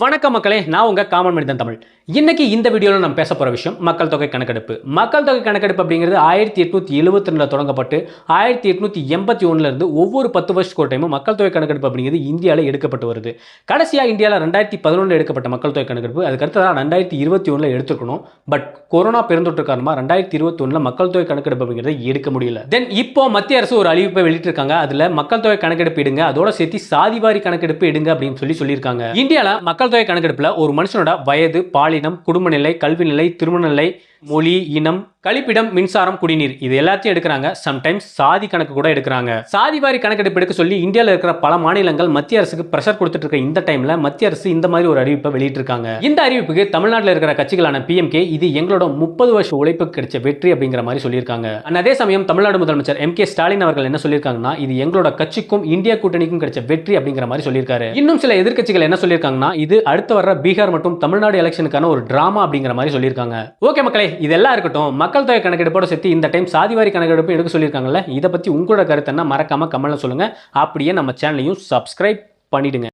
வணக்கம் மக்களே நான் உங்க காமன் மனிதன் தமிழ். இன்னைக்கு இந்த வீடியோவில் நம்ம பேச போகிற விஷயம் மக்கள் தொகை கணக்கெடுப்பு. மக்கள் தொகை கணக்கெடுப்பு அப்படிங்கிறது ஆயிரத்தி எட்நூத்தி எழுபத்தி ரெண்டில் தொடங்கப்பட்டு ஆயிரத்தி எட்நூத்தி எண்பத்தி இருந்து ஒவ்வொரு பத்து வருஷத்துக்கு ஒரு டைமும் மக்கள் தொகை கணக்கெடுப்பு அப்படிங்கிறது இந்தியாவில் எடுக்கப்பட்டு வருது. கடைசியாக இந்தியாவில் ரெண்டாயிரத்தி பதினொன்றில் எடுக்கப்பட்ட மக்கள் தொகை கணக்கெடுப்பு. அதுக்கு தான் ரெண்டாயிரத்தி இருபத்தி ஒன்றில் எடுத்துருக்கணும். பட் கொரோனா பெருந்தொற்று காரணமாக ரெண்டாயிரத்தி இருபத்தி ஒன்றில் மக்கள் தொகை கணக்கெடுப்பு அப்படிங்கிறத எடுக்க முடியல. தென் இப்போ மத்திய அரசு ஒரு அறிவிப்பை வெளியிட்டிருக்காங்க. அதில் மக்கள் தொகை கணக்கெடுப்பு எடுங்க அதோட சேர்த்து சாதிவாரி கணக்கெடுப்பு எடுங்க அப்படின்னு சொல்லி சொல்லியிருக்காங்க. இந்தியாவில் மக்கள் தொகை கணக்கெடுப்பில் ஒரு மனுஷனோட வயது பாலினம் குடும்ப நிலை கல்வி நிலை திருமண நிலை மொழி இனம் கழிப்பிடம் மின்சாரம் குடிநீர் இது எல்லாத்தையும் எடுக்கிறாங்க. சம்டைம்ஸ் சாதி கணக்கு கூட எடுக்கிறாங்க. சாதி வாரி கணக்கெடுப்பு எடுக்க சொல்லி இந்தியாவில் இருக்கிற பல மாநிலங்கள் மத்திய அரசுக்கு பிரஷர் கொடுத்துட்டு இருக்க இந்த டைம்ல மத்திய அரசு இந்த மாதிரி ஒரு அறிவிப்பை வெளியிட்டிருக்காங்க. இந்த அறிவிப்புக்கு தமிழ்நாட்டில் இருக்கிற கட்சிகளான பிஎம்கே இது எங்களோட முப்பது வருஷ உழைப்புக்கு கிடைச்ச வெற்றி அப்படிங்கிற மாதிரி சொல்லியிருக்காங்க. அதே சமயம் தமிழ்நாடு முதலமைச்சர் எம் கே ஸ்டாலின் அவர்கள் என்ன சொல்லியிருக்காங்கன்னா இது எங்களோட கட்சிக்கும் இந்தியா கூட்டணிக்கும் கிடைச்ச வெற்றி அப்படிங்கிற மாதிரி சொல்லியிருக்காரு. இன்னும் சில எதிர்க்கட்சிகள் என்ன சொல்லியிருக்காங்கன்னா இது அடுத்து வர பீகார் மற்றும் தமிழ்நாடு எலெக்ஷனுக்கான ஒரு டிராமா அப்படிங்கிற மாதிரி சொல்லியிருக்காங்க. ஓகே மக்களே இதெல்லாம் இருக்கட்டும் மக்கள் தொகை கணக்கெடுப்போட சேர்த்து இந்த டைம் சாதிவாரி கணக்கெடுப்பு எடுக்க சொல்லியிருக்காங்கல்ல இதை பற்றி உங்களோட கருத்து என்ன? மறக்காம கமெண்ட்ல சொல்லுங்க. அப்படியே நம்ம சேனலையும் சப்ஸ்கிரைப் பண்ணிடுங்க.